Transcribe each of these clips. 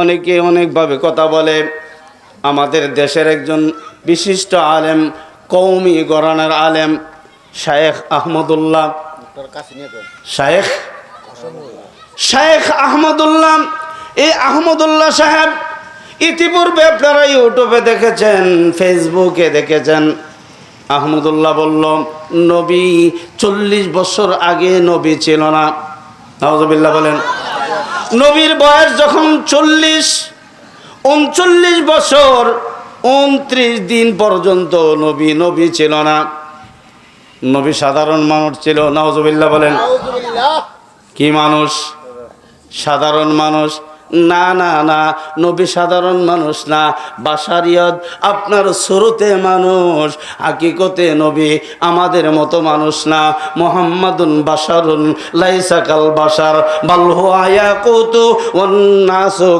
অনেকে অনেকভাবে কথা বলে। আমাদের দেশের একজন বিশিষ্ট আলেম কৌমি গরানের আলেম, শায়েখ আহমদুল্লাহ। শায়েখ? শায়েখ আহমদুল্লাহ। এই আহমদুল্লাহ সাহেব ইতিপূর্বে আপনারা ইউটিউবে দেখেছেন, ফেসবুকে দেখেছেন। আহমদুল্লাহ বলল, নবী চল্লিশ বছর আগে নবী ছিল না। নওয়াজবিল্লাহ বলেন নবীর বয়স যখন চল্লিশ উনচল্লিশ বছর উনত্রিশ দিন পর্যন্ত নবী নবী ছিল না। নবী সাধারণ মানুষ ছিল নওয়াজবিল্লাহ বলেন। কি মানুষ? সাধারণ মানুষ। না না না, নবী সাধারণ মানুষ না বাসারিয়ত আপনার শুরুতে মানুষ, হাকিকতে নবী আমাদের মতো মানুষ না, মোহাম্মদুন বাসারুন লাইসাকাল বাসার বাল্হু আয়া কৌতু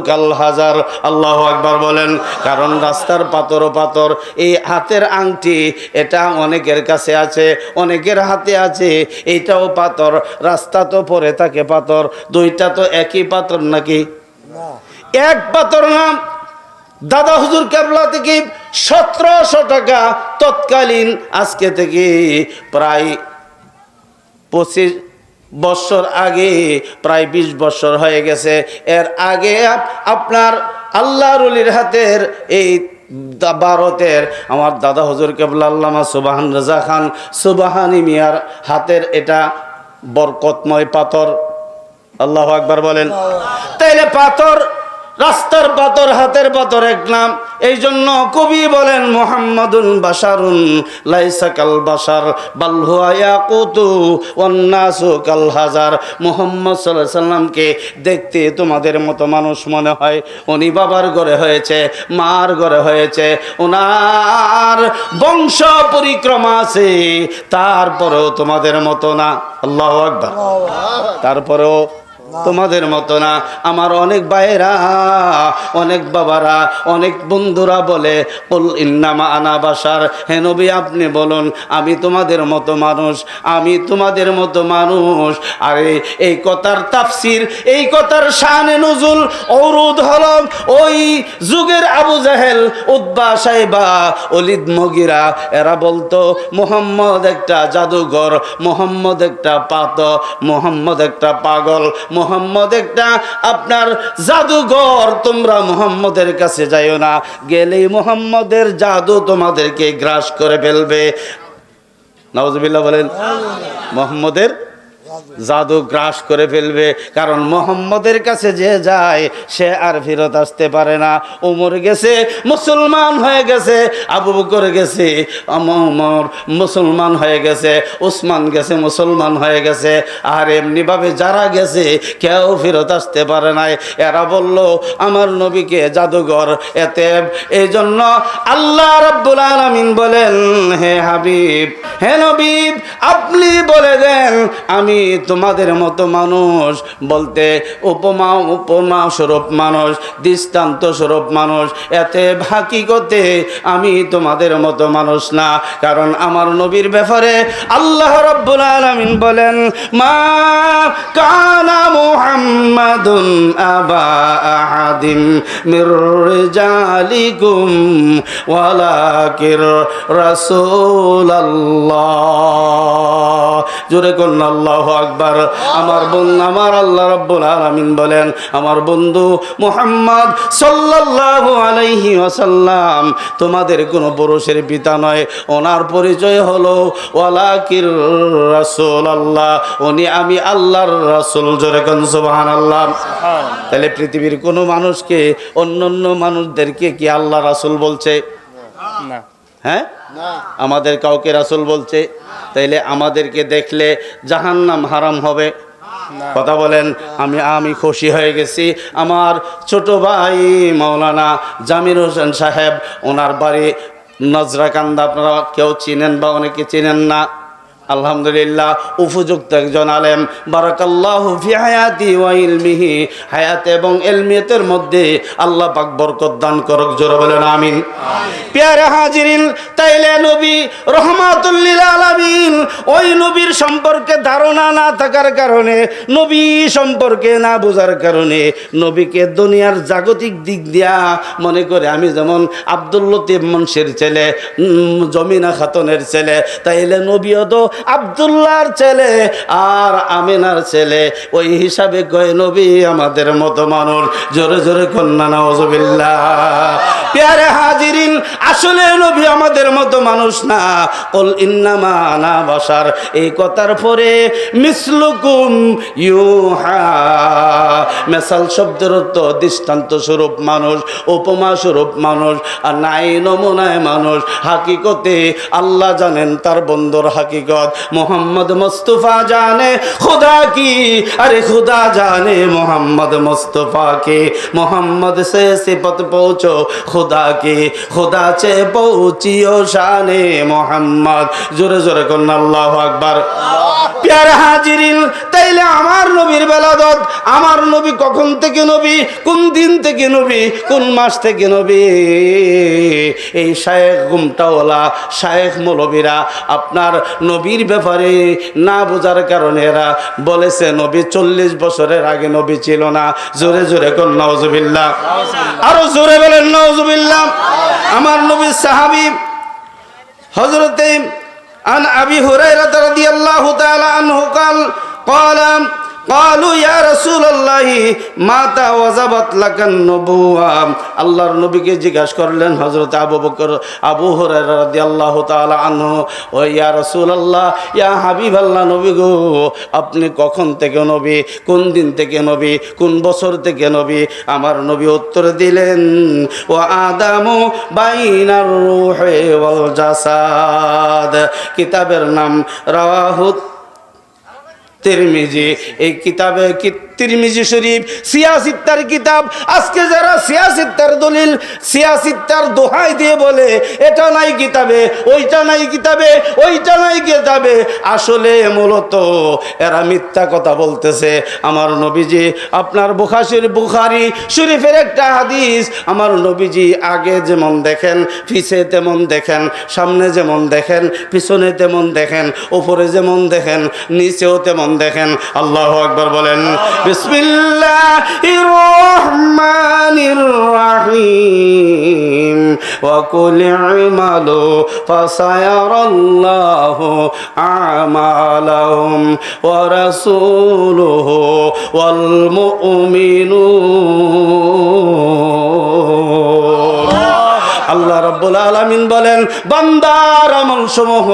কাল হাজার। আল্লাহ একবার বলেন, কারণ রাস্তার পাথর ও পাথর, এই হাতের আংটি, এটা অনেকের কাছে আছে, অনেকের হাতে আছে এইটাও পাথর, রাস্তা তো পরে থাকে পাথর, দুইটা তো একই পাথর নাকি? এক পাতর নাম দাদা হুজুর কেবলা থেকে সতেরোশো টাকা তৎকালীন আজকে থেকে প্রায় পঁচিশ বছর আগে, প্রায় বিশ বছর হয়ে গেছে। এর আগে আপনার আল্লাহ রলির হাতের এই ভারতের আমার দাদা হজুর কেবলা আল্লামা সুবাহান রাজা খান, সুবাহানি মিয়ার হাতের এটা বরকতময় পাথর আল্লাহ আকবার বলেন। তাইলে পাথর রাস্তার পাথর হাতের পাথর এক নাম। এই জন্য কবি বলেন মোহাম্মদুন বাসারুন লাইসাকাল বাসার বাল্হুয়া কুতু অন্নাসু কাল হাজার। মোহাম্মদ সাল্লাহ সাল্লামকে দেখতে তোমাদের মতো মানুষ মনে হয়। উনি বাবার ঘরে হয়েছে মার ঘরে হয়েছে। ওনার বংশ পরিক্রমা আছে তারপরেও তোমাদের মতো না। আল্লাহ আকবার। তারপরেও তোমাদের মতো না। আমার অনেক ভাইয়েরা, অনেক বাবারা, অনেক বন্ধুরা বলে, কুল ইন্নামা আনা বাসার হে নবী, আপনি বলুন, আমি তোমাদের মতো মানুষ, আমি তোমাদের মতো মানুষ। আরে, এই কথার তাফসির, এই কথার শানে নজুল ঔরুদ হলম ওই যুগের আবু জাহেল উদ্বা সাহেবা অলিদ মগিরা। এরা বলতো, মোহাম্মদ একটা জাদুঘর, মোহাম্মদ একটা পাত মোহাম্মদ একটা পাগল মোহাম্মদ একটা, আপনার জাদুঘর তোমরা মোহাম্মদের কাছে যাইও না। গেলেই মোহাম্মদের জাদু তোমাদেরকে গ্রাস করে ফেলবে। নওয়াজ বলেন, মোহাম্মদের জাদু গ্রাস করে ফেলবে, কারণ মোহাম্মদের কাছে যে যায়, সে আর ফেরত আসতে পারে না। ওমর গেছে, মুসলমান হয়ে গেছে, আবু বকর গেছে আমর মুসলমান হয়ে গেছে ওসমান গেছে, মুসলমান হয়ে গেছে, আর এমনিভাবে যারা গেছে, কেউ ফেরত আসতে পারে নাই। এরা বলল, আমার নবীকে জাদুঘর এতে এই জন্য আল্লাহ রব্বুল আলমিন বলেন, হে হাবিব, হে নবীব, আপনি বলে দেন, আমি তোমাদের মতো মানুষ বলতে উপমা উপমা স্বরূপ মানুষ, দৃষ্টান্ত স্বরূপ মানুষ। এতে হাকিকতে আমি তোমাদের মতো মানুষ না, কারণ আমার নবীর ব্যাপারে আল্লাহ রব্বুল আলামিন বলেন, মা কানা মুহাম্মাদুন আবা আহাদিম মির রিজালিকুম ওয়ালাকির রাসূলুল্লাহ। জোরে করুন আল্লাহু আকবার। আমার বন্ধু আমার আল্লাহ রাব্বুল আলামিন বলেন আমার বন্ধু মোহাম্মদ সাল্লাল্লাহু আলাইহি ওয়াসাল্লাম তোমাদের কোনো পুরুষের পিতা নয়। ওনার পরিচয় হলো ওয়ালাকির রাসূল আল্লাহ উনি আমি আল্লাহর রাসূল। জোরে কোন সুবহানাল্লাহ। তাহলে পৃথিবীর কোনো মানুষকে অন্য অন্য মানুষদেরকে কি আল্লাহ রাসূল বলছে? না। হ্যাঁ? আমাদের কাউকে রাসুল বলছে তাইলে আমাদেরকে দেখলে জাহান্নাম হারাম হবে। কথা বলেন আমি আমি খুশি হয়ে গেছি। আমার ছোট ভাই মৌলানা জামির হোসেন সাহেব ওনার বাড়ি নজরাকান্দা আপনারা কেউ চিনেন বা অনেকে চিনেন না। আলহামদুলিল্লাহ উপযুক্ত একজন আলেম। বারাকাল্লাহু ফি হায়াতি ওয়া ইলমিহি। হায়াত এবং ইলমিয়াতের মধ্যে আল্লাহ পাক বরকত দান করুক জোরে বলেন আমিন। পেয়ারে হাজিরিন তাইলে নবী রহমাতুল লিল আলামিন ওই নবীর সম্পর্কে ধারণা না থাকার কারণে নবী সম্পর্কে না বোঝার কারণে নবীকে দুনিয়ার জাগতিক দিক দিয়া মনে করে আমি যেমন আব্দুল লতিফ মুন্সির ছেলে জমিনা খাতুনের ছেলে তাইলে নবীও তো আবদুল্লাহর ছেলে আর আমিনার ছেলে। ওই হিসাবে কয়, নবী আমাদের মতো মানুষ। জোরে জোরে কন্যা নজবিল্লা পেয়ারে হাজিরিন, আসলে নবী আমাদের মতো মানুষ না। কল ইন্নামা আনা বাসার, এই কথার পরে মিসলুকুম ইউহা। মেসাল শব্দের অর্থ দৃষ্টান্ত স্বরূপ মানুষ, উপমা স্বরূপ মানুষ, আর নাই নমুনায় মানুষ। হাকিকতে আল্লাহ জানেন তার বন্ধুর হাকিকত। মোহাম্মদ মুস্তফা জানে, খুদা কি? আরে খুদা জানে মোহাম্মদ মুস্তফা কে মোহাম্মদ সে সিপত পৌঁছো খুদা কে খুদা চে পৌঁছিও শানে মোহাম্মদ। জোরে জোরে কন্যা, আল্লাহ আকবার। প্যার হাজিরিন, তাইলে আমার নবীর বেলাদত, আমার নবী কখন থেকে নবী, কোন দিন থেকে নবী, কোন মাস থেকে নবী? এই শায়েখ গুমটাওয়ালা শায়েখ মৌলবীরা আপনার নবীর ব্যাপারে না বোঝার কারণে এরা বলেছে, নবী চল্লিশ বছরের আগে নবী ছিল না। জোরে জোরে কোন নওজবিল্লা আরও জোরে বলেন নওজবিল্লা আমার নবী সাহাবি হজরতে عن أبي هريرة رضي الله تعالى عنه قال قال قالوا يا رسول الله মাতা ওয়াজাবাত লাকান নবুয়া আল্লাহর নবীকে জিজ্ঞাসা করলেন হযরত আবু বকর আবু হুরায়রা রাদিয়াল্লাহু তাআলা আনহু ও ইয়া রাসূলুল্লাহ ইয়া হাবিবাল্লাহ নবী গো আপনি কখন থেকে নবী কোন দিন থেকে নবী কোন বছর থেকে নবী আমার নবী উত্তর দিলেন ও আদামু বাইনার রূহে ওয়াল জাসাদ কিতাবের নাম রাওয়াহুত তিরমিজি এই কিতাবে তিরমিজি শরীফ, সিয়াসিত্তার কিতাব। আজকে যারা সিয়াসিত্তার দলিল, সিয়াসিত্তার দোহাই দিয়ে বলে, এটা নাই কিতাবে, ওইটা নাই কিতাবে, ওইটা নাই কিতাবে। আসলে মূলত এরা মিথ্যা কথা বলতেছে। আমার নবীজি, আপনার বুখাশির বুখারি শরীফের একটা হাদিস। আমার নবীজি আগে যেমন দেখেন, পিছে তেমন দেখেন, সামনে যেমন দেখেন, পিছনে তেমন দেখেন উপরে যেমন দেখেন, নিচেও তেমন দেখেন। আল্লাহ আকবার বলেন বিসমিল্লাহির রহমানির রহিম وقل اعملوا فسيرى الله أعمالهم ورسوله والمؤمنون আল্লাহ রব্বুল আলামিন বলেন বান্দার আমল সমূহ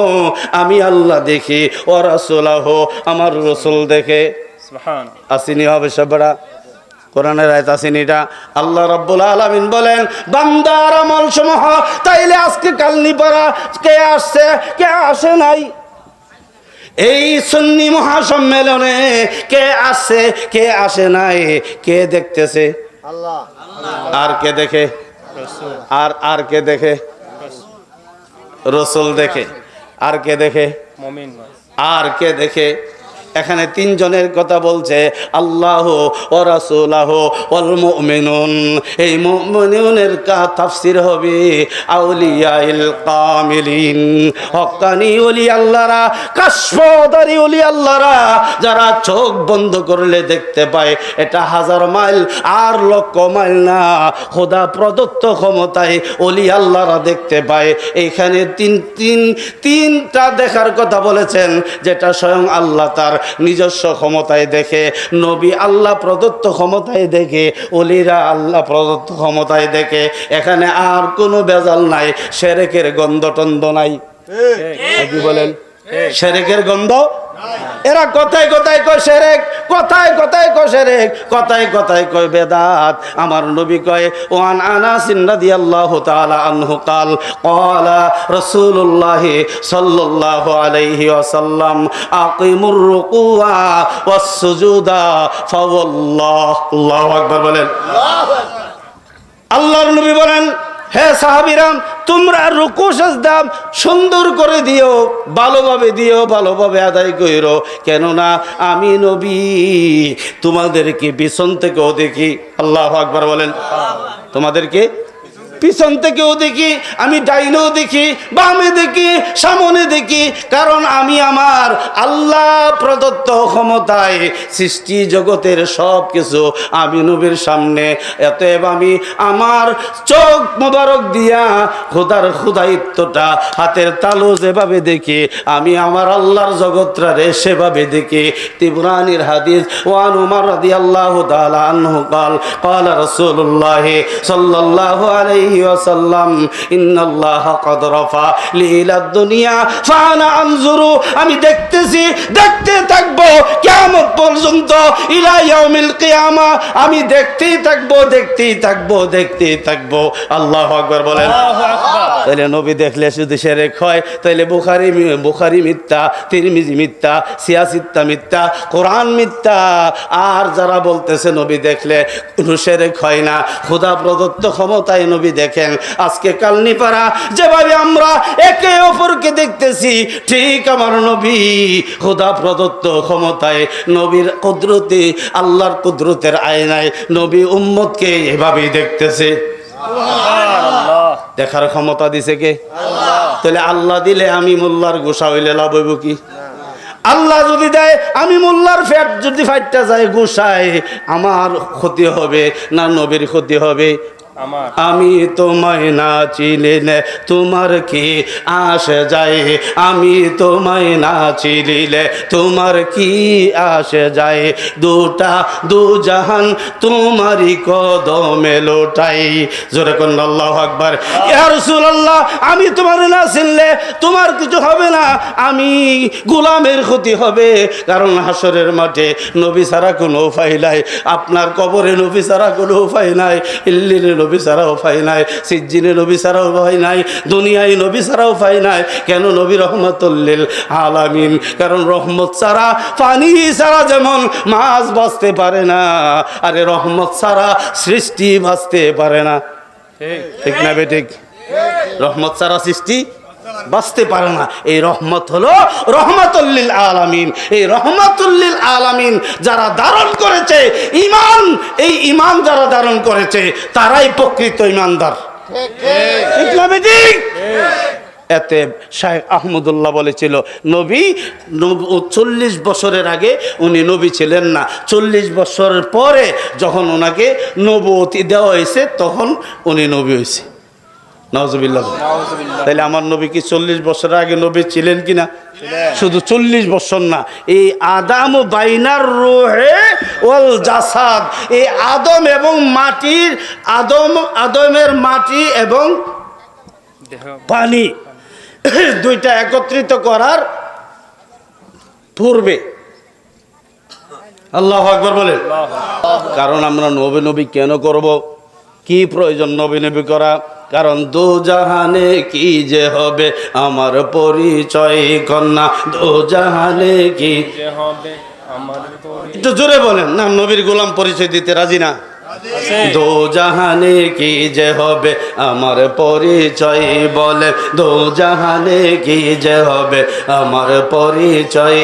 আমি আল্লাহ দেখি ও রাসূলাহ আমার রসুল দেখে সুবহান আসিনি হবে সবরা। কোরআনের আয়াত আসিনিটা। আল্লাহ রাব্বুল আলামিন বলেন বান্দার আমল সমূহ তাইলে আজকে কালনি পারা কে আসছে কে আসে নাই? এই সুন্নি মহাসম্মেলনে কে আসছে কে আসে নাই কে দেখতেছে? আল্লাহ। আর কে দেখে? আর আর কে দেখে? রসুল দেখে। আর কে দেখে? আর কে দেখে? এখানে তিনজনের কথা বলছে, আল্লাহ ও রাসূলাহ মুমিনুন। এই মুমিনুনের কা তাফসীর হবে, আউলিয়াইল কামিলিন। হক্কানি ওলি আল্লাহরা, কাশফদারি ওলি আল্লাহরা, যারা চোখ বন্ধ করলে দেখতে পায়, এটা হাজার মাইল, আর লক্ষ মাইল না। খোদা প্রদত্ত ক্ষমতায় অলি আল্লাহরা দেখতে পায়। এইখানে তিন তিন, তিনটা দেখার কথা বলেছেন, যেটা স্বয়ং আল্লাহ তার নিজস্ব ক্ষমতায় দেখে নবী আল্লাহ প্রদত্ত ক্ষমতায় দেখে অলিরা আল্লাহ প্রদত্ত ক্ষমতায় দেখে এখানে আর কোনো বেজাল নাই সেরেকের গন্ধ টন্ধ নাই। কি বলেন? সেরেকের গন্ধ এরা কথায় কথায় কয় সেরেক কথায় কথায় কয় সেরেক কথায় কথায় কয় বেদাত। আমার নবী কয় ওয়ান আনাস রাদিয়াল্লাহু তাআলা আনহু কাল ক্বালা রাসূলুল্লাহ সাল্লাল্লাহু আলাইহি ওয়াসাল্লাম আকিমুর রুকুয়া ওয়াস সুজুদা ফাওয়াল্লাহ আল্লাহু আকবার বলেন। আল্লাহর নবী বলেন হ্যাঁ সাহাবিরাম, তোমরা রুকু দাম সুন্দর করে দিও, ভালোভাবে দিও, ভালোভাবে আদায় করো কেননা আমি নবী, তোমাদেরকে পিছন থেকেও দেখি। আল্লাহ আকবার বলেন। তোমাদেরকে পিছন থেকেও দেখি, আমি ডাইনেও দেখি, বামে দেখি, সামনে দেখি, কারণ আমি আমার আল্লাহ প্রদত্ত ক্ষমতায় সৃষ্টি জগতের সব কিছু আমি নবীর সামনে এতএব আমি আমার চোখ মোবারক দিয়া খোদার খুদায়িত্বটা হাতের তালু যেভাবে দেখি আমি আমার আল্লাহর জগৎটারে সেভাবে দেখি তিবরানির হাদিস ওয়ান উমর রাদিয়াল্লাহু তাআলা আনহু قال قال رسول الله صلى الله عليه وسلم ان الله قد رفع لي الى الدنيا فانا انظر আমি দেখতেছি দেখতে থাকব কিয়ামত পর্যন্ত ইলা ইয়াউমিল কিয়ামা। আমি দেখতেই থাকব দেখতেই থাকব দেখতেই থাকব। আল্লাহু আকবার বলেন। তাহলে নবী দেখলে শুধু সেরেক হয়। তাহলে বুখারি বুখারি মিথ্যা তিরমিজি মিথ্যা সিয়াসিত্তা মিথ্যা কোরআন মিথ্যা। আর যারা বলতেছে নবী দেখলে কোনো সেরেক হয় না। খোদা প্রদত্ত ক্ষমতায় নবী দেখেন আজকে কালনিপাড়া যেভাবে আমরা একে অপরকে দেখতেছি ঠিক আমার নবী খোদা প্রদত্ত ক্ষমতায় নবীর কুদরতে আল্লাহর কুদরতের আয়নায় নবী উম্মতকে এভাবেই দেখতেছে। দেখার ক্ষমতা দিছে কে? তাহলে আল্লাহ দিলে আমি মোল্লার গোসা হইলে লাভ হইব কি? আল্লাহ যদি দেয় আমি মোল্লার ফ্যাট যদি ফাইটটা যায় গোসায় আমার ক্ষতি হবে না নবীর ক্ষতি হবে? আমি তোমায় না চিনিলে তোমার কি আসে যায়? আমি তোমায় না চিনিলে তোমার কি আসে যায়? দুটা দু জাহান তোমারই কদমে লোটাই। জোরে কোন আল্লাহ আকবার। ইয়া রাসূলুল্লাহ, আমি তোমার না চিনলে তোমার কিছু হবে না। আমি গোলামের ক্ষতি হবে। কারণ হাসরের মাঠে নবী ছাড়া কোনো উপায় নাই। আপনার কবরে নবী ছাড়া কোনো উপায় নাই। ইল্লিনে নবী ছাড়া পাই নাই সিজ্জিনে নবী ছাড়াও উপায় নাই, দুনিয়ায় নবী ছাড়া পাই নাই। কেন নবী রহমতুল্লিল আলামিন? কারণ রহমত ছাড়া, পানি ছাড়া যেমন মাছ বাঁচতে পারে না, আরে রহমত ছাড়া সৃষ্টি বাঁচতে পারে না। ঠিক না বে ঠিক? রহমত ছাড়া সৃষ্টি বাঁচতে পারে না। এই রহমত হলো রহমতুল্লিল আলামিন। এই রহমতুল্লিল আলামিন যারা ধারণ করেছে ইমান এই ইমান যারা ধারণ করেছে, তারাই প্রকৃত ইমানদার এতে শাহেখ আহমদুল্লাহ বলেছিল, নবী চল্লিশ বছরের আগে উনি নবী ছিলেন না। চল্লিশ বছরের পরে যখন ওনাকে নবতী দেওয়া হয়েছে, তখন উনি নবী হয়েছে। নজবিল্লা তাহলে আমার নবী কি চল্লিশ বছর আগে নবী ছিলেন কিনা? শুধু চল্লিশ বছর না এই আদাম বাইনার রোহে ওল জাসাদ এই আদম এবং মাটির আদম আদমের মাটি এবং পানি দুইটা একত্রিত করার পূর্বে। আল্লাহ আকবর বলেন। কারণ আমরা নবী নবী কেন করব? কি প্রয়োজন নবী নবী করা? কারণ দু জাহানে কি যে হবে আমার পরিচয় কন্যা? দু জাহানে কি যে হবে একটু জোরে বলেন। না নবীর গোলাম পরিচয় দিতে রাজি না? দো জাহানে কি যে হবে আমার পরিচয় বলে? দো জাহানে কি যে হবে আমার পরিচয়?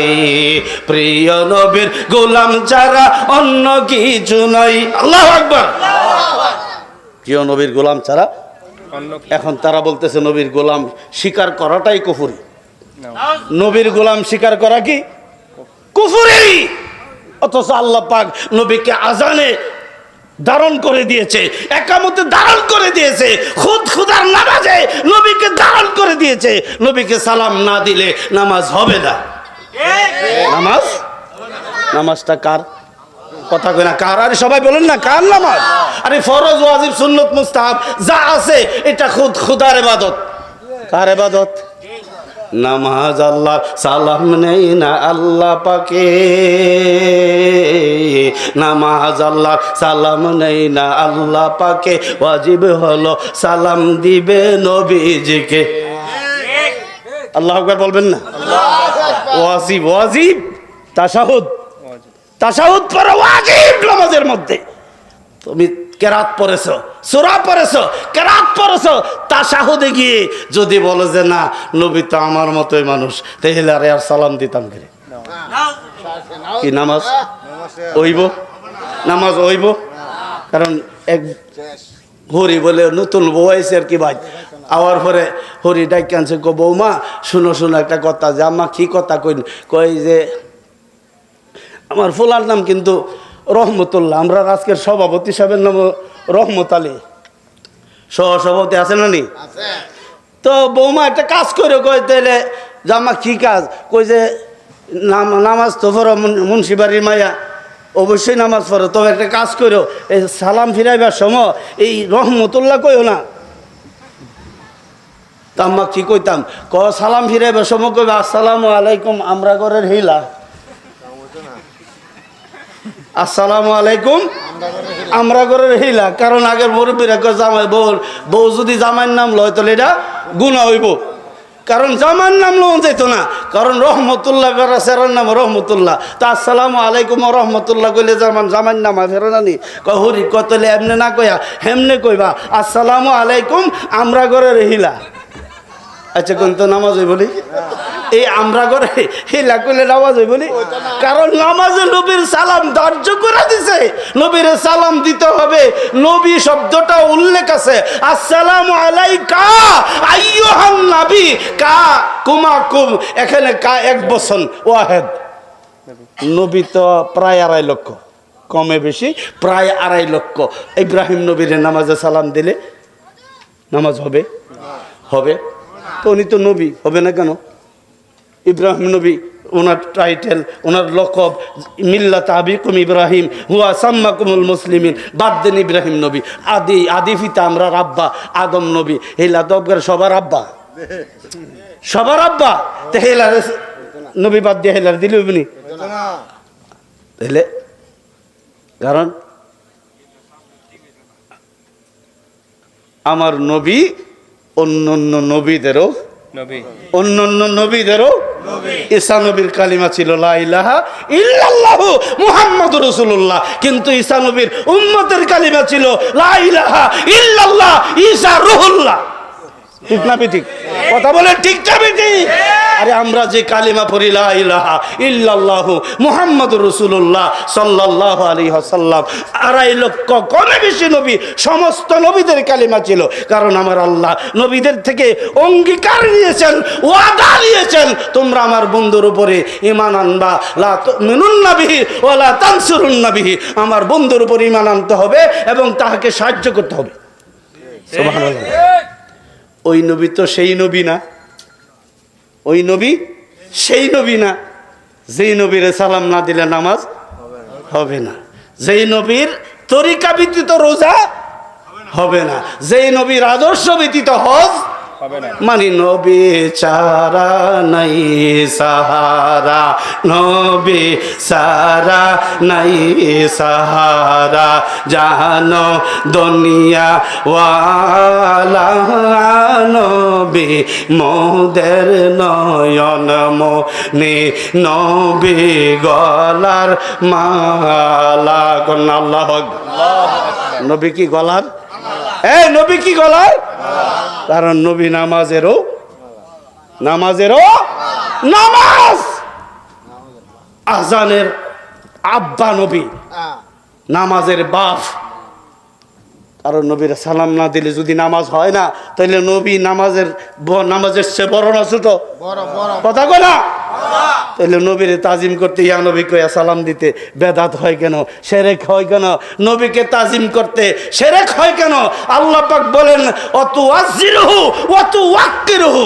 প্রিয় নবীর গোলাম ছাড়া অন্য কিছু নয়। আল্লাহ আকবার। প্রিয় নবীর গোলাম ছাড়া এখন তারা বলতেছে নবীর গোলাম স্বীকার করাটাই কুফুরি। নবীর গোলাম স্বীকার করা কি? কুফুরি! অথচ আল্লাহ পাক নবীকে আজানে ধারণ করে দিয়েছে একামতে ধারণ করে দিয়েছে খুদ খুদার নামাজে নবীকে ধারণ করে দিয়েছে। নবীকে সালাম না দিলে নামাজ হবে না। নামাজ? নামাজটা কার? কথা কই না। কার? আরে সবাই বলেন না কার নামাজ? আরে ফরজ ওয়াজিব সুন্নত মুস্তাহাব যা আছে এটা খুদ খুদার ইবাদত। কার ইবাদত? নামাজ আল্লাহ সালাম নেই না আল্লাহ পাকে। নামাজ আল্লাহ সালাম নেই না আল্লাহ পাকে। ওয়াজিব হলো সালাম দিবে নবীজিকে। আল্লাহ আকবার বলবেন না? ওয়াজিব ওয়াজিব তাশাহুদ। তাশাহুদ পড়া ওয়াজিব নামাজের মধ্যে। তুমি কেরাত পড়েছ, সুরা পড়েছ, কেরাত পড়েছ তা সাহুদে গিয়ে যদি বলো যে না, নবী তো আমার মতোই মানুষ, তাহলে আরে আর সালাম দিতাম করে কি নামাজ? ওইব? নামাজ ওইব? কারণ এক হরি বলে নতুন বউ আইছে আর কি ভাই। আওয়ার পরে হরি ডাক কো বৌমা, শুনো শুনো একটা কথা, যে আম্মা কি কথা কই কই যে আমার ফুলার নাম কিন্তু রহমতুল্লাহ। আমরা আজকের সভাপতি সাহেবের নাম রহমত আলী। সহ সভাপতি আছে না নি তো বৌমা একটা কাজ করে কই তাইলে জামা কি কাজ? কই যে নাম- নামাজ তো মুন- মুন্সিবাড়ির মায়া অবশ্যই নামাজ পড়ো, তবে একটা কাজ করো, এই সালাম ফিরাইবার সময় এই রহমতুল্লাহ কইও না। তা আম্মা কি কইতাম? ক সালাম ফিরাইবার সময় কইবা, আসসালামু আলাইকুম, আমরা ঘরের হিলা। আসসালামু আলাইকুম। আমরা ঘরের হিলা, কারণ আগের মুরব্বীরা কয়, জামাই বউ বউ যদি জামাইয়ের নাম লয়, তাহলে এটা গুণা হইব। কারণ জামাইয়ের নাম লোন যেত না। কারণ রহমতুল্লাহ করা সেরার নাম রহমতুল্লাহ। তা আসসালামু আলাইকুম রহমতুল্লাহ কইলে জামান জামাইয়ের নাম ফেরা জানি? কহুরি কতলে এমনে না কইয়া হেমনে কইবা? আসসালামু আলাইকুম, আমরা ঘরের হিলা। আচ্ছা কোন তো নামাজ হই বলি এই আমরা করে হিলা করলে নামাজ হই বলি কারণ নামাজে নবীর সালাম ধার্য করে দিছে। নবীর সালাম দিতে হবে। নবী শব্দটা উল্লেখ আছে। আসসালামু আলাইকা, আইয়ুহান নবী, কা কুমা কুম এখানে কা এক বছর ওয়াহেদ। নবী তো প্রায় আড়াই লক্ষ, কমে বেশি, প্রায় আড়াই লক্ষ। ইব্রাহিম নবীর নামাজে সালাম দিলে নামাজ হবে? হবে। তো উনি তো নবী, হবে না কেন? ইব্রাহিম নবী, ওনার টাইটেল ওনার লকব, মিল্লাত আবিকুম ইব্রাহিম, হুয়া সাম্মাকুমুল মুসলিমিন, বাদ দেন ইব্রাহিম নবী। আদি আদি ফিতা আমরা আব্বা আদম নবী। হেলা দবগার সবার আব্বা। সবার আব্বা? তো হেলার নবী বাদ দিয়ে হেলার দিলে উনি তাহলে কারণ, আমার নবী অন্য অন্য নবীদেরও নবীদেরও ঈসা নবীর কালিমা ছিল ইল্লাল্লাহু রাসূলুল্লাহ। কিন্তু ঈসা নবীর উম্মতের কালিমা ছিল লা ইলাহা ইল্লাল্লাহ ঈসা রুহুল্লাহ। ঠিক না ঠিক কথা বলে ঠিক না ঠিক আরে আমরা যে কালিমা পড়ি ইলাহা ইল্লাল্লাহু মুহাম্মাদুর রাসূলুল্লাহ সাল্লাল্লাহু আলাইহি ওয়াসাল্লাম। আড়াই লক্ষ কমে বেশি নবী সমস্ত নবীদের কালিমা ছিল। কারণ আমার আল্লাহ নবীদের থেকে অঙ্গীকার নিয়েছেন ওয়াদা নিয়েছেন। তোমরা আমার বন্ধুর উপরে ঈমান আনবা। লা তুমিনুন নাবিহি ওয়ালা তানসুরুন নাবিহি আমার বন্ধুর উপর ঈমান আনতে হবে এবং তাহাকে সাহায্য করতে হবে। সুবহানাল্লাহ। ওই নবী তো সেই নবী না। ওই নবী সেই নবী না। যেই নবীরে সালাম না দিলে নামাজ হবে না। যেই নবীর তরিকা ব্যতীত রোজা হবে না। যেই নবীর আদর্শ ব্যতীত হজ মানি নবী চারা নাই সাহারা নবী সারা নাই সাহারা। জানো দুনিয়া ওয়ালা নবী মোদের নয়ন মনে নবী গলার মালা। কন্যা আল্লাহ নবী কি গলার? এই নবী কি গলায়? কারণ নবী নামাজেরও নামাজেরও নামাজ। আজানের আব্বা নবী নামাজের বাপ কারণ নবীর সালাম না দিলে যদি নামাজ হয় না তাহলে নবী নামাজের নামাজের সে বড় না ছোট? কথা না? তাহলে নবীর তাজিম করতে ইয়া নবী কয়া সালাম দিতে বেদাত হয় কেন? সেরেক হয় কেন? নবীকে তাজিম করতে সেরেক হয় কেন? আল্লাহ পাক বলেন অত ওয়াজিরহু অত ওয়াক্কিরহু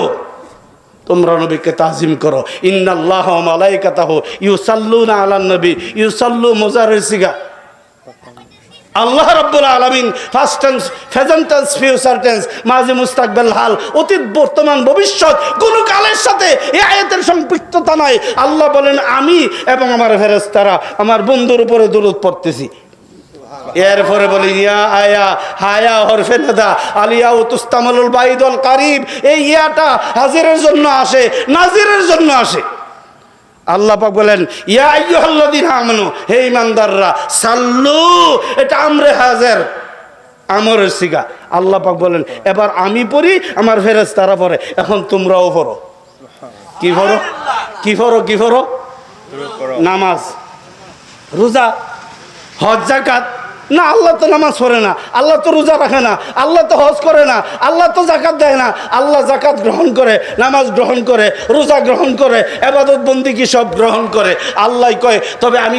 তোমরা নবীকে তাজিম করো। ইন্নাল্লাহ ওয়া মালাইকাতাহু ইউসাল্লুনা আলান নবী ইউসাল্লু মুজারের সিগা আল্লাহ রাব্বুল আলামিন first tense present tense future tense মাঝে মুস্তাকবেল হাল, অতীত, বর্তমান, ভবিষ্যৎ কোন কালের সাথে এই আয়াতের সম্পৃক্ততা নাই। আল্লাহ বলেন, আমি এবং আমার ফেরেশতারা, আমার বন্ধুর উপরে দূরত পড়তেছি। এরপরে বলি, ইয়া আয়া, হায়া হরফে নেদা আলিয়া ও তুস্তামলুল বাইদল কারিব। এই ইয়াটা হাজিরের জন্য আসে, নাজিরের জন্য আসে। আল্লাহ পাক বলেন ইয়া আমানু হে ইমানদাররা সাল্লু এটা আমরে হাজের আমরের সিগা। আল্লাহ পাক বলেন এবার আমি পড়ি আমার ফেরেস তারা পড়ে এখন তোমরাও পড়ো। কি পড়ো? কি পড়ো কি পড়ো? নামাজ রোজা হজ জাকাত না, আল্লাহ তো নামাজ পড়ে না, আল্লাহ তো রোজা রাখে না, আল্লাহ তো হজ করে না, আল্লাহ তো জাকাত দেয় না। আল্লাহ জাকাত গ্রহণ করে, নামাজ গ্রহণ করে, রোজা গ্রহণ করে, এবাদত বন্দি কি সব গ্রহণ করে? আল্লাহ কয়, তবে আমি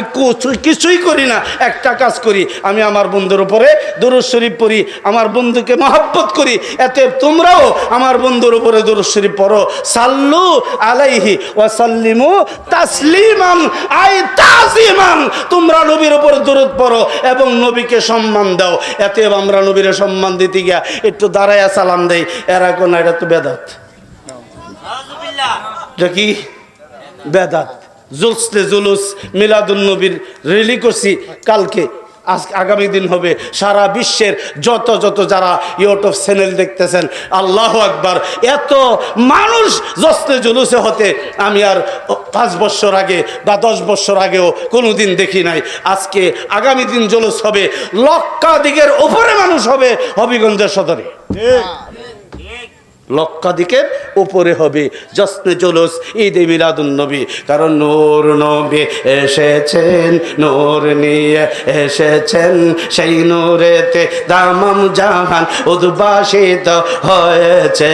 কিছুই করি না, একটা কাজ করি, আমি আমার বন্ধুর উপরে দুরুদ শরীফ পড়ি, আমার বন্ধুকে মহাব্বত করি, এতে তোমরাও আমার বন্ধুর উপরে দুরুদ শরীফ পড়ো। সাল্লু আলাইহি ওয়াসাল্লিমু তাসলিমান, আই তাজিমান তোমরা নবীর উপর দরুদ পড়ো এবং নবীকে সম্মান দাও। এত আমরা নবীর সম্মান দিতে গিয়া একটু দাঁড়াইয়া সালাম দেয় এরা কোন, এটা তো বেদাত। কি? বেদাত। জুলসতে জুলুস মিলাদুল নবীর রিলি করছি। কালকে আজ আগামী দিন হবে। সারা বিশ্বের যত যত যারা ইউটিউব চ্যানেল দেখতেছেন, আল্লাহ আকবার, এত মানুষ জস্তে জুলুসে হতে আমি আর পাঁচ বছর আগে বা দশ বছর আগেও কোনো দিন দেখি নাই। আজকে আগামী দিন জুলুস হবে, লক্ষাধিকের ওপরে মানুষ হবে হবিগঞ্জের সদরে। লক্ষাধিকের উপরে হবে। জশ্নে জলুস, ঈদে মিলাদুন নবী। কারণ নূর নবী এসেছেন, নূর নিয়ে এসেছেন। সেই নূরেতে দামাম জাহান উদ্ভাসিত হয়েছে।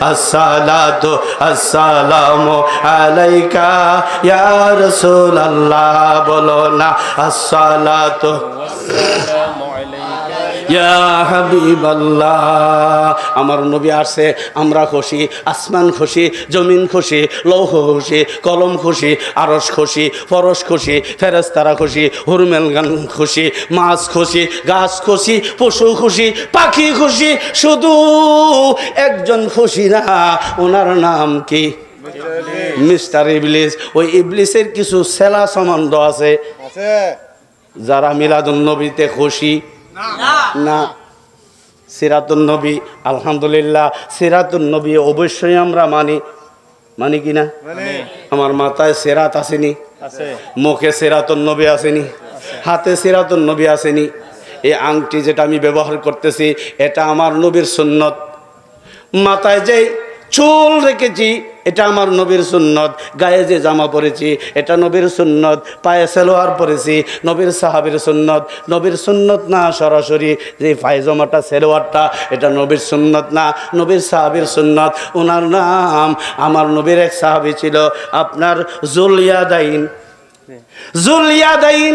আসসালাতু আসসালামু আলাইকা, ইয়া রাসূলুল্লাহ। বলো না, আসসালাতু আসসালামু আলাইকা। ইয়া হাবিবাল্লাহ। আমার নবী আসে আমরা খুশি আসমান খুশি জমিন খুশি লৌহ খুশি কলম খুশি আরস খুশি ফরস খুশি ফেরেস্তারা খুশি হুরমেল গান খুশি মাছ খুশি গাছ খুশি পশু খুশি পাখি খুশি শুধু একজন খুশি না ওনার নাম কি? মিস্টার ইবলিস। ওই ইবলিসের কিছু সেলা সম্বন্ধ আছে। যারা মিলাদুল নবীতে খুশি। না। সিরাতুন নবী আলহামদুলিল্লাহ। সিরাতুল নবী অবশ্যই আমরা মানি। মানি কি না? আমার মাথায় সেরাত আসেনি। মুখে সেরাতুল নবী আসেনি। হাতে সিরাতুল নবী আসেনি। এই আংটি যেটা আমি ব্যবহার করতেছি এটা আমার নবীর সুন্নত। মাথায় যে চুল রেখেছি, এটা আমার নবীর সুন্নত। গায়ে যে জামা পরেছি, এটা নবীর সুন্নত। পায়ে সেলোয়ার পরেছি, নবীর সাহাবির সুন্নত। নবীর সুন্নত না সরাসরি যে পায়জামাটা, সেলোয়ারটা, এটা নবীর সুন্নত না, নবীর সাহাবির সুন্নত। ওনার নাম আমার নবীর এক সাহাবি ছিল, আপনার জুলিয়াদাইন জুলিয়াদাইন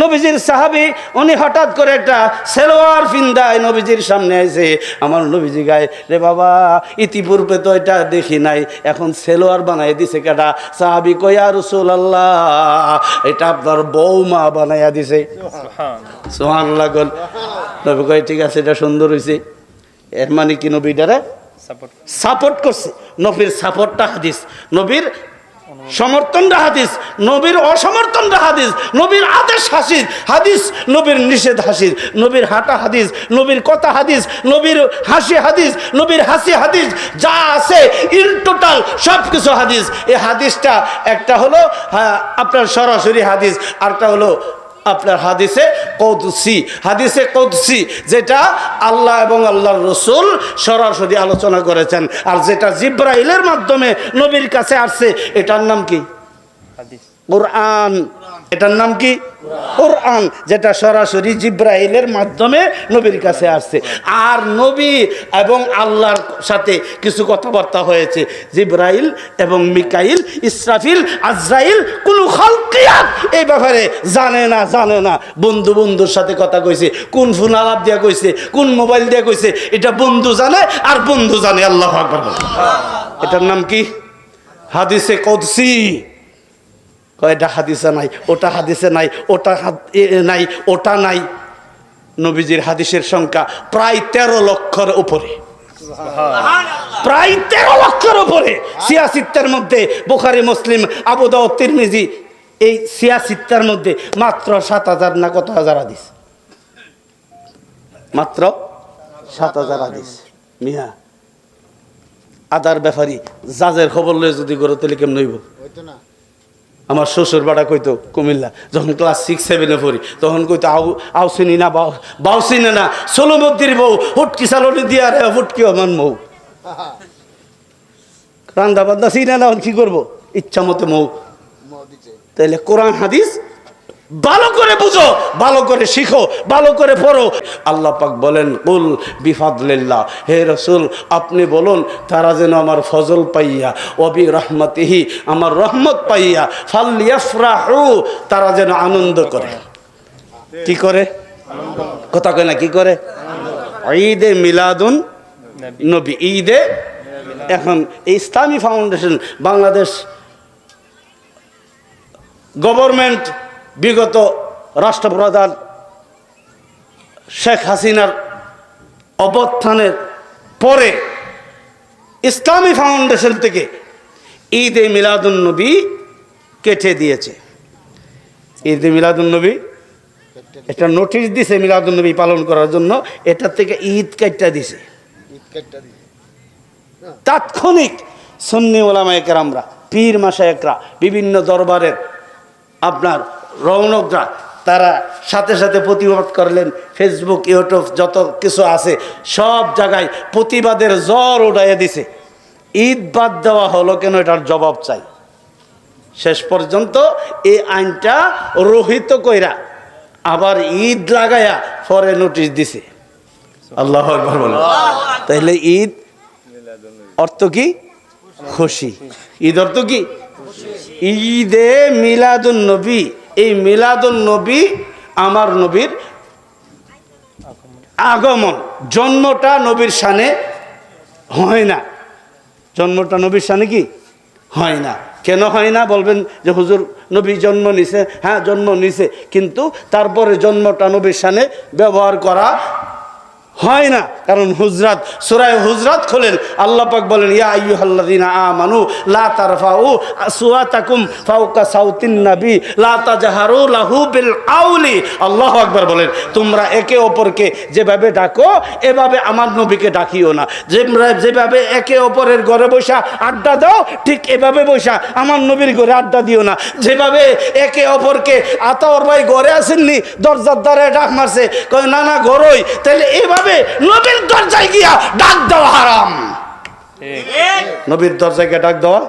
নবীজির সাহাবি উনি হঠাৎ করে একটা সেলোয়ার ফিন্দায় নবীজির সামনে এসে আমার নবীজি গায়ে রে বাবা ইতিপূর্বে তো এটা দেখি নাই এখন সেলোয়ার বানাই দিছে কেটা সাহাবি কয়া রসুল আল্লাহ এটা আপনার বৌমা বানাইয়া দিছে। সোহান লাগল নবী কয় ঠিক আছে এটা সুন্দর হয়েছে এর মানে কি নবীটারে সাপোর্ট সাপোর্ট করছে। নবীর সাপোর্টটা হাদিস। নবীর সমর্থনটা হাদিস নবীর অসমর্থনটা হাদিস নবীর আদেশ হাসিস হাদিস নবীর নিষেধ হাসিস নবীর হাঁটা হাদিস নবীর কথা হাদিস নবীর হাসি হাদিস নবীর হাসি হাদিস যা আছে ইন টোটাল সব কিছু হাদিস। এই হাদিসটা একটা হলো হ্যাঁ, আপনার সরাসরি হাদিস আরটা হলো আপনার হাদিসে কৌদসি। হাদিসে কৌদসি, যেটা আল্লাহ এবং আল্লাহর রসুল সরাসরি আলোচনা করেছেন। আর যেটা জিব্রাইলের মাধ্যমে নবীর কাছে আসছে, এটার নাম কি? হাদিস। কোরআন। এটার নাম কি? কোরআন, যেটা সরাসরি জিব্রাইলের মাধ্যমে নবীর কাছে আসছে। আর নবী এবং আল্লাহর সাথে কিছু কথাবার্তা হয়েছে। জিব্রাইল এবং মিকাইল, ইসরাফিল, আজরাইল কোন খালকিয়াত এই ব্যাপারে জানে না জানে না। বন্ধু বন্ধুর সাথে কথা কইছে, কোন ফোন আলাপ দিয়া কইছে, কোন মোবাইল দিয়া কইছে, এটা বন্ধু জানে আর বন্ধু জানে, আল্লাহ এটার নাম কি? হাদিসে কদসি। কয়টা হাদিসে নাই ওটা হাদিসে নাই ওটা নাই ওটা নাই। নবীজির হাদিসের সংখ্যা প্রায় তেরো লক্ষর উপরে। প্রায় তেরো লক্ষর উপরে। সিয়াসিত্তার মধ্যে বোখারি মুসলিম আবুদাউ তিরমিজি এই সিয়াসিত্তার মধ্যে মাত্র সাত হাজার না কত হাজার হাদিস? মাত্র সাত হাজার হাদিস। মিয়া আদার ব্যাপারী জাজের খবর লয়ে যদি গড়ে তুলি কেমন হইব? আমার শ্বশুর বাড়া কইতো কুমিল্লা যখন ক্লাস সিক্স সেভেনে পড়ি তখন কইতো আউ আউ চিনি না বাউ চিনে না সোলমদ্দির বউ হুটকি সালনি দিয়া রে হুটকি আমার মৌ। রান্দা বান্দা চিনে না কি করব? ইচ্ছা মতো মৌ। তাইলে কোরআন হাদিস ভালো করে বুঝো, ভালো করে শিখো, ভালো করে পড়ো। আল্লাহ পাক বলেন, কুল বিফাদলিল্লাহ, হে রসুল, আপনি বলুন, তারা যেন আমার ফজল পাইয়া অবি রহমতিহি, আমার রহমত পাইয়া ফাল্লিয়াফরাহু তারা যেন আনন্দ করে। কি করে? কথা কয় না, কি করে? ঈদে মিলাদুন নবী, ঈদে এখন ইসলামী ফাউন্ডেশন, বাংলাদেশ গভর্নমেন্ট বিগত রাষ্ট্রপ্রধান শেখ হাসিনার অবস্থানের পরে ইসলামী ফাউন্ডেশন থেকে ঈদে মিলাদুন নবী কেটে দিয়েছে। ঈদে মিলাদুন নবী একটা নোটিশ দিছে মিলাদুন নবী পালন করার জন্য এটা থেকে ঈদ কাটটা দিছে। তাৎক্ষণিক সন্নি ওলামা একরামরা পীর মাসা একরা বিভিন্ন দরবারের আপনার রৌনকরা, তারা সাথে সাথে প্রতিবাদ করলেন। ফেসবুক ইউটিউব যত কিছু আছে, সব জায়গায় প্রতিবাদের জ্বর উঠাইয়া দিছে। ঈদ বাদ দেওয়া হলো কেন? এটার জবাব চাই। শেষ পর্যন্ত এই আইনটা রহিত কইরা আবার ঈদ লাগায়া পরে নোটিশ দিছে। আল্লাহ তাইলে ঈদ অর্থ কি? খুশি। ঈদ অর্থ কি? ঈদে মিলাদুন নবী এই মিলাদুল নবী আমার নবীর আগমন। জন্মটা নবীর সানে হয় না। জন্মটা নবীর সানে কি? হয় না। কেন হয় না? বলবেন যে হুজুর, নবী জন্ম নিছে হ্যাঁ জন্ম নিছে। কিন্তু তারপরে জন্মটা নবীর সানে ব্যবহার করা হয় না। কারণ হুজরাত সুরায় হুজরাত খোলেন। আল্লাহ পাক বলেন, ইয়া আইয়ুহাল্লাযিনা আমানু, লা তারফাউ আসওয়াতাকুম ফাওকা সাউতিন নাবি, লা তাজহারু লাহু বিল আউলি। আল্লাহু আকবার বলেন, তোমরা একে অপরকে যেভাবে ডাকো, এভাবে আমার নবীকে ডাকিও না। যেমরা- যেভাবে একে অপরের ঘরে বসা আড্ডা দাও, ঠিক এভাবে বসা আমার নবীর ঘরে আড্ডা দিও না। যেভাবে একে অপরকে আতাওর ভাই ঘরে আসেননি, দরজার দ্বারে ডাক মারছে, কয়, না না, ঘরই। তাহলে এভাবে নবীর দরজায় গিয়া ডাক দেওয়া হারাম। নবীর দরজায় গিয়া ডাক দেওয়া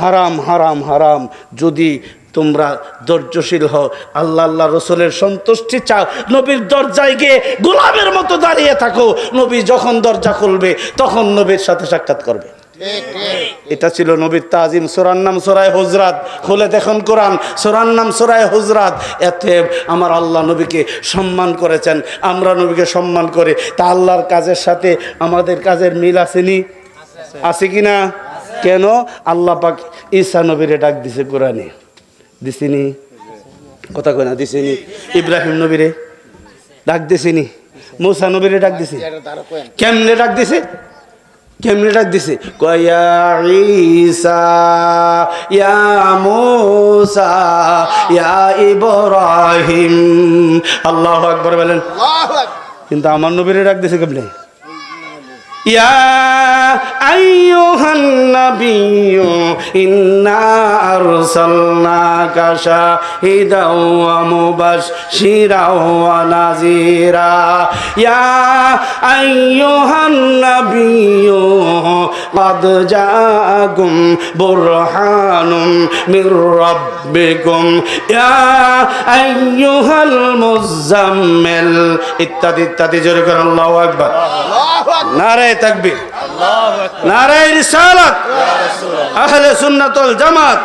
হারাম হারাম হারাম। যদি তোমরা ধৈর্যশীল হও, আল্লাহ আল্লাহ রসুলের সন্তুষ্টি চাও, নবীর দরজায় গিয়ে গোলামের মতো দাঁড়িয়ে থাকো। নবী যখন দরজা খুলবে, তখন নবীর সাথে সাক্ষাৎ করবে। এটা ছিল নবীর তাজিম সোরার নাম সোরায় হুজরাত। খুলে দেখুন কোরআন সোরার নাম সোরায় হুজরাত। এতে আমার আল্লাহ নবীকে সম্মান করেছেন আমরা নবীকে সম্মান করে। তা আল্লাহর কাজের সাথে আমাদের কাজের মিল আসেনি আছে কি না? কেন? আল্লাহ পাক ঈসা নবীরে ডাক দিছে কোরআনে। দিছিনি কথা কয় না দিছিনি ইব্রাহিম নবীরে ডাক দিছিনি মৌসা নবীরে ডাক দিছে? কেমনে ডাক দিছে? কেমনে ডাক দিছে? কয়া ঈসা ইয়া মুসা ইয়া ইব্রাহিম। আল্লাহু আকবার বলেন। কিন্তু আমার নবীরে ডাক দিছে কেমনে? ইয়া আইয়ুহান নাবিয়্যু ইন্না আরসালনাকা শাহিদাও ওয়া মুবাশশিরাও ওয়া নাযীরা ইয়া আইয়ুহান নাবিয়্যু قد جاءكم برهان من ربكم يا أيها المزمل ইত্যাদি ইত্যাদি জোরে করে আল্লাহু আকবার নারায় তাকবীর নারায় রিসালাত আহলে সুন্নাতুল জামাত